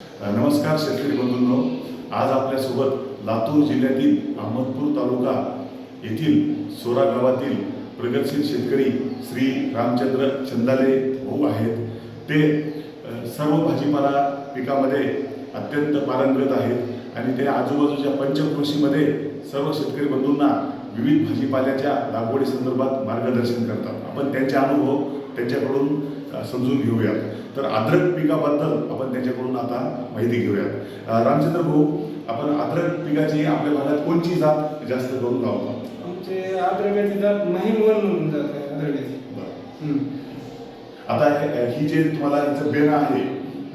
नमस्कार शेतकरी बंधूंनो. आज आपल्यासोबत लातूर जिल्ह्यातील अहमदपूर तालुका येथील सोरा गावातील प्रगतशील शेतकरी श्री रामचंद्र चंदाले भाऊ आहेत. ते सर्व भाजीपाला पिकामध्ये अत्यंत पारंगत आहेत आणि ते आजूबाजूच्या पंचकृषीमध्ये सर्व शेतकरी बंधूंना विविध भाजीपाल्याच्या लागवडी संदर्भात मार्गदर्शन करतात. आपण त्यांचे अनुभव त्यांच्याकडून समजून घेऊयात. तर अद्रक पिकाबद्दल आपण त्यांच्याकडून आता माहिती घेऊयात. रामचंद्र भाऊ आपण अद्रक पिकाची आपल्या भागात कोणची जात जास्त करून लावतो? आमचे आद्रकाची जात वन म्हणून जात आहे. आता हे- ही जे तुम्हाला याचं बेणं आहे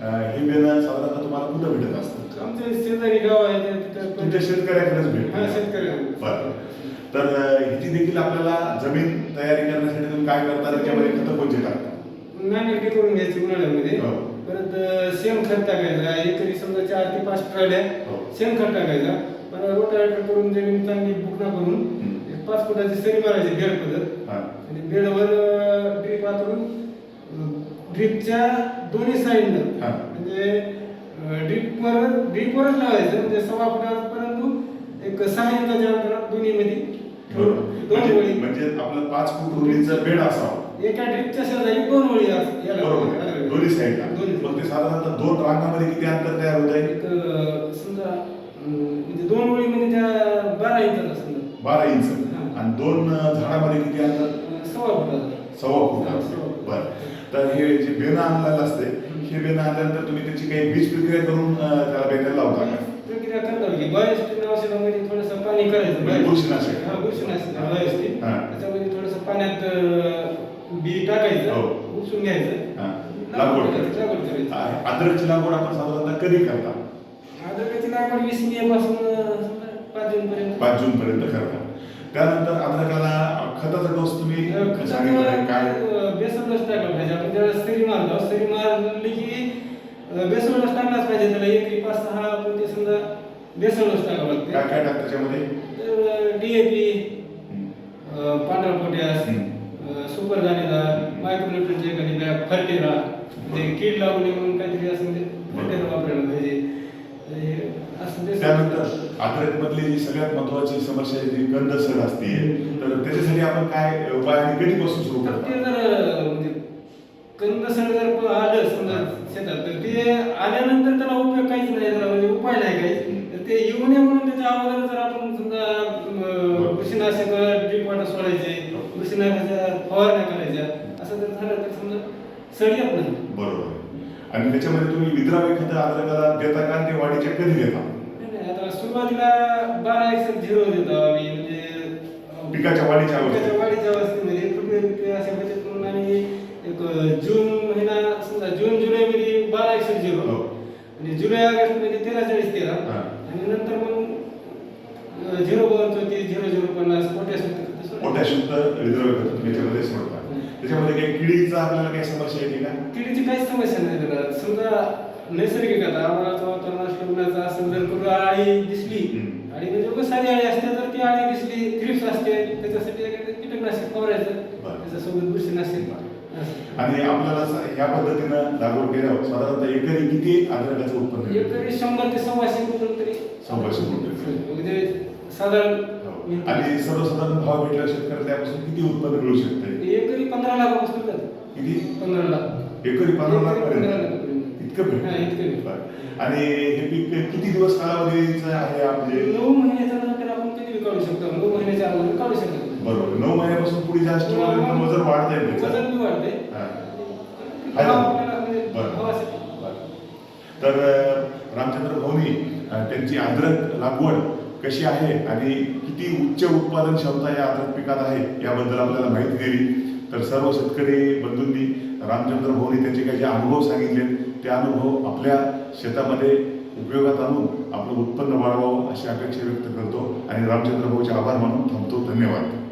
अ, हे बेणं साधारणतः तुम्हाला कुठं भेटत असतं? आमचे शेजारी गाव आहे ते तिथं तुमच्या शेतकऱ्याकडेच हा भेटत शेतकरी बरं. तर अ, ह्याची देखील आपल्याला जमीन तयारी करण्यासाठी तुम्ही काय करता? त्याच्यामध्ये कोणते टाकता नांगरटी करून घ्यायची उन्हाळ्यामध्ये हो. परत शेणखत टाकायचा एकरी समजा चार ते पाच ट्रॉल्या हो. शेणखत टाकायचा परत रोटावेटर करून जमीन चांगली बुकना करून पाच फुटाची सरी मारायची बेड पद्धत हा. आणि बेडवर ड्रीप वापरून ड्रीपच्या दोन्ही साईडनं. म्हणजे ड्रीपवर ड्रीपवरच लावायचं म्हणजे सव्वा फुटापर्यंत एक सहा इंचाच्या अंतरात दोन्ही मध्ये बरोबर. दोन म्हणजे म्हणजे आपलं पाच फूट रुंदीचं बेड असावं एका ड्रीपच्या शेजारी दोन ओळी बरोबर. दोन्ही साईडला मग ते साधारणतः दोन रांगामध्ये किती अंतर तयार होत आहे? समजा म्हणजे दोन ओळी म्हणजे त्या बारा समजा बारा इंच. आणि दोन झाडामध्ये किती अंतर? सव्वा फूट. सव्वा फूट. बरं. तर हे जे बेणं आणलेलं असते हे बेणं आणल्यानंतर तुम्ही त्याची काही बीज प्रक्रिया करून त्याला बेण्याला लावता का? प्रक्रिया करतात की बायोस्टिन औषधामध्ये थोडंसं पाणी करायचं. म्हणजे बुरशीनाशक. हा बुरशीनाशक. बायोस्टिन. त्याच्यामध्ये थोडंसं पाण्यात बी टाकायचं हो. उपसून घ्यायचं. हा. लागवड करायची, अद्रकची लागवड आपण साधारणतः कधी करता? अद्रकाची लागवड वीस मे पासून पाच जून पर्यंत. पाच जून पर्यंत करता. त्यानंतर अद्रकाला खताचा डोस तुम्ही सांगितलं काय? बेसन रस टाकला पाहिजे. आपण ज्यावेळेस सरी मारतो सरी मारली की बेसन रस टाकलाच पाहिजे. त्याला एक पाच सहा आपण ते समजा बेसन रस टाकावं काय लागते. काय टाकतं त्याच्यामध्ये? डीएपी. पांढरा हम्म. सुपर दाणेदार मायक्रोन्युट्रनची एखादी बॅग फर्टेरा म्हणजे कीड लागू नये म्हणून काहीतरी असं म्हणजे फर्टेरा वापरायला पाहिजे. असं त्यानंतर अद्रक मधली जी सगळ्यात महत्वाची समस्या आहे जी गंध सड असते. तर त्याच्यासाठी आपण काय उपाय आणि कधीपासून सुरू तर ते करतो? जर म्हणजे कंद सड जर आलं समजा शेतात तर ते आल्यानंतर त्याला उपयोग काहीच नाही त्याला म्हणजे उपाय नाही काही तर ते येऊ नये म्हणून त्याच्या अगोदर जर आपण समजा अं, बुरशीनाशक ड्रीप वॉटर सोडायचे बुरशीनाशकाच्या फवारण्या करायच्या असं जर झालं तर समजा सड येत नाही. बरोबर. आणि त्याच्यामध्ये तुम्ही विद्रावी खतं अद्रकाला देता का? ते वाढीच्या कधी देता? नाही, नाही, आता सुरुवातीला बारा एक झिरो देतो आम्ही म्हणजे पिकाच्या वाढीच्या पिकाच्या अवस्थेत वाढीच्या अवस्थेमध्ये. कृपया अशा बचत म्हणून आम्ही एक जून महिना समजा जून जुलै मध्ये बारा एकशे झिरो हो. आणि जुलै ऑगस्टमध्ये तेरा चाळीस तेरा. हा. आणि नंतर मग झिरो चौतीस झिरो झिरो पन्नास पोटॅशियम पोटॅशियुक्त विद्रावी खतं तुम्ही त्याच्यामध्ये सोडता त्याच्यामध्ये काही किडीचा आपल्याला काही समस्या येते का किडीची काहीच समस्या नाही त्याला समजा नैसर्गिक आता आम्हाला वातावरण असलं उन्हाचं असं जर कुठं आळी दिसली. आणि म्हणजे उगाच साधी आळी असते तर ती आळी दिसली थ्रिप्स असते त्याच्यासाठी कीटकनाशक फवारायचं. त्याच्यासोबत बुरशीनाशक असं. आणि आपल्याला या पद्धतीनं लागवड केल्यावर साधारणतः एकरी किती अद्रकाचं उत्पन्न? एकरी शंभर ते सव्वाशे कुठून तरी सव्वाशे क्विंटल. म्हणजे साधारण. आणि सर्वसाधारण भाव भेटल्यावर शेतकऱ्याला त्यापासून किती उत्पन्न मिळू शकते एकरी पंधरा लाखापासून जातं. किती पंधरा लाख एकरी पंधरा लाख पर्यंत. इतकं हा, भेटतं. आणि हे पीक किती दिवस कालावधीचं आहे म्हणजे नऊ महिन्याच्या नंतर आपण बी काढू शकतो नऊ महिन्याच्या अगोदर काढू शकतो बरोबर नऊ महिन्यापासून पुढे जास्त वजन वाढत आहे त्याचं. वजन बी वाढते. भाव आपल्याला म्हणजे बरं. तर रामचंद्र भाऊनी त्यांची अद्रक लागवड कशी आहे आणि किती उच्च उत्पादन क्षमता या अद्रक पिकात आहे याबद्दल आपल्याला माहिती दिली. तर सर्व शेतकरी बंधूंनी रामचंद्र भाऊनी त्यांचे काही जे अनुभव सांगितले ते अनुभव आपल्या शेतामध्ये उपयोगात आणून आपलं उत्पन्न वाढवावं अशी अपेक्षा व्यक्त करतो. आणि रामचंद्र भाऊचे आभार मानून थांबतो. धन्यवाद.